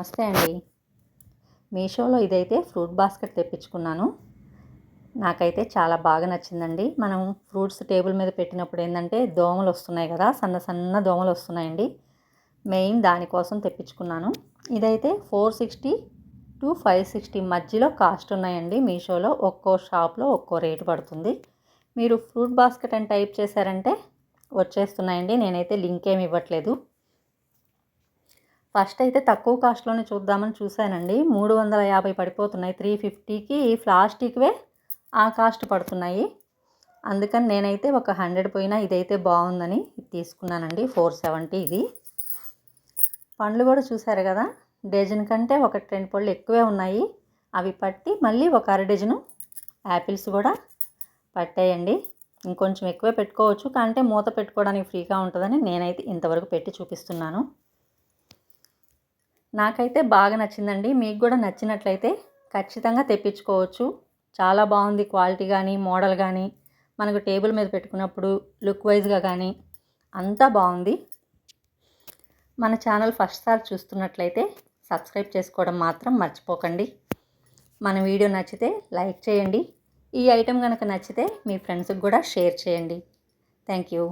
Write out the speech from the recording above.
నమస్తే అండి. మీషోలో ఇదైతే ఫ్రూట్ బాస్కెట్ తెప్పించుకున్నాను. నాకైతే చాలా బాగా నచ్చిందండి. మనం ఫ్రూట్స్ టేబుల్ మీద పెట్టినప్పుడు ఏంటంటే దోమలు వస్తున్నాయి కదా సన్న సన్న దోమలు వస్తున్నాయండి. మెయిన్ దానికోసం తెప్పించుకున్నాను. ఇదైతే four sixty to five sixty మధ్యలో కాస్ట్ ఉన్నాయండి మీషోలో. ఒక్కో షాప్లో ఒక్కో రేటు పడుతుంది. మీరు ఫ్రూట్ బాస్కెట్ అని టైప్ చేశారంటే వచ్చేస్తున్నాయండి. నేనైతే లింక్ ఏమి ఇవ్వట్లేదు. ఫస్ట్ అయితే తక్కువ కాస్ట్లోనే చూద్దామని చూశానండి. మూడు వందల యాభై పడిపోతున్నాయి. త్రీ ఫిఫ్టీకి ప్లాస్టిక్వే ఆ కాస్ట్ పడుతున్నాయి. అందుకని నేనైతే ఒక హండ్రెడ్ పోయినా ఇదైతే బాగుందని తీసుకున్నానండి. ఫోర్ సెవెంటీ ఇది. పండ్లు కూడా చూసారు కదా? డజన్ కంటే ఒక రెండు పళ్ళు ఎక్కువే ఉన్నాయి. అవి పట్టి మళ్ళీ ఒక అర డజను యాపిల్స్ కూడా పట్టాయండి. ఇంకొంచెం ఎక్కువే పెట్టుకోవచ్చు. కానీ మూత పెట్టుకోవడానికి ఫ్రీగా ఉంటుందని నేనైతే ఇంతవరకు పెట్టి చూపిస్తున్నాను. నాకైతే బాగా నచ్చిందండి. మీకు కూడా నచ్చినట్లయితే ఖచ్చితంగా తెప్పించుకోవచ్చు. చాలా బాగుంది క్వాలిటీ కానీ మోడల్ కానీ మనకు టేబుల్ మీద పెట్టుకున్నప్పుడు లుక్ వైజ్గా కానీ అంతా బాగుంది. మన ఛానల్ ఫస్ట్ సార్ చూస్తున్నట్లయితే సబ్స్క్రైబ్ చేసుకోవడం మాత్రం మర్చిపోకండి. మన వీడియో నచ్చితే లైక్ చేయండి. ఈ ఐటెం కనుక నచ్చితే మీ ఫ్రెండ్స్కి కూడా షేర్ చేయండి. Thank you